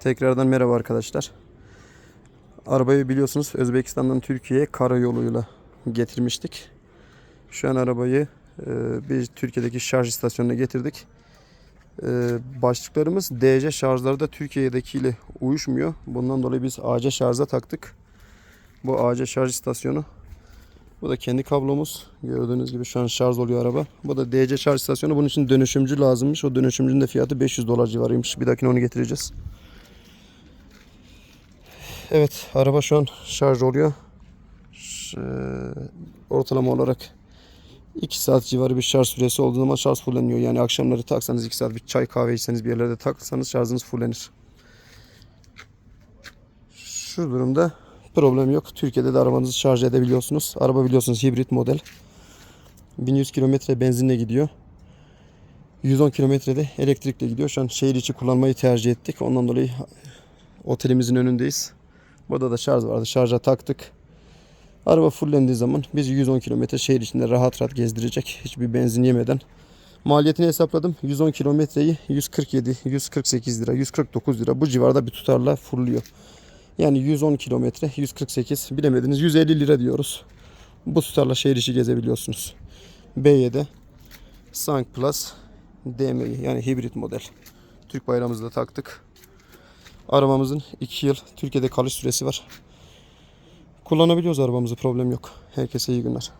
Tekrardan merhaba arkadaşlar. Arabayı biliyorsunuz Özbekistan'dan Türkiye'ye karayoluyla getirmiştik. Şu an arabayı e, bir Türkiye'deki şarj istasyonuna getirdik. E, başlıklarımız DC şarjları da Türkiye'dekiyle uyuşmuyor. Bundan dolayı biz AC şarja taktık. Bu AC şarj istasyonu. Bu da kendi kablomuz. Gördüğünüz gibi şu an şarj oluyor araba. Bu da DC şarj istasyonu. Bunun için dönüşümcü lazımmış. O dönüşümcünün de fiyatı 500 dolar civarıymış. Bir dahakine onu getireceğiz. Evet araba şu an şarj oluyor. Eee, ortalama olarak 2 saat civarı bir şarj süresi olduğu zaman şarj fulleniyor. Yani akşamları taksanız 2 saat bir çay kahve içseniz bir yerlerde taksanız şarjınız fullenir. Şu durumda problem yok. Türkiye'de de arabanızı şarj edebiliyorsunuz. Araba biliyorsunuz hibrit model. 1100 kilometre benzinle gidiyor. 110 kilometrede elektrikle gidiyor. Şu an şehir içi kullanmayı tercih ettik. Ondan dolayı otelimizin önündeyiz. Burada da şarj vardı. Şarja taktık. Araba fullendiği zaman bizi 110 kilometre şehir içinde rahat rahat gezdirecek. Hiçbir benzin yemeden. Maliyetini hesapladım. 110 kilometreyi 147, 148 lira, 149 lira bu civarda bir tutarla fulluyor. Yani 110 kilometre 148 bilemediniz 150 lira diyoruz. Bu tutarla şehir içi gezebiliyorsunuz. B7 Sank Plus DMI yani hibrit model. Türk bayrağımızı da taktık. Arabamızın 2 yıl Türkiye'de kalış süresi var. Kullanabiliyoruz arabamızı problem yok. Herkese iyi günler.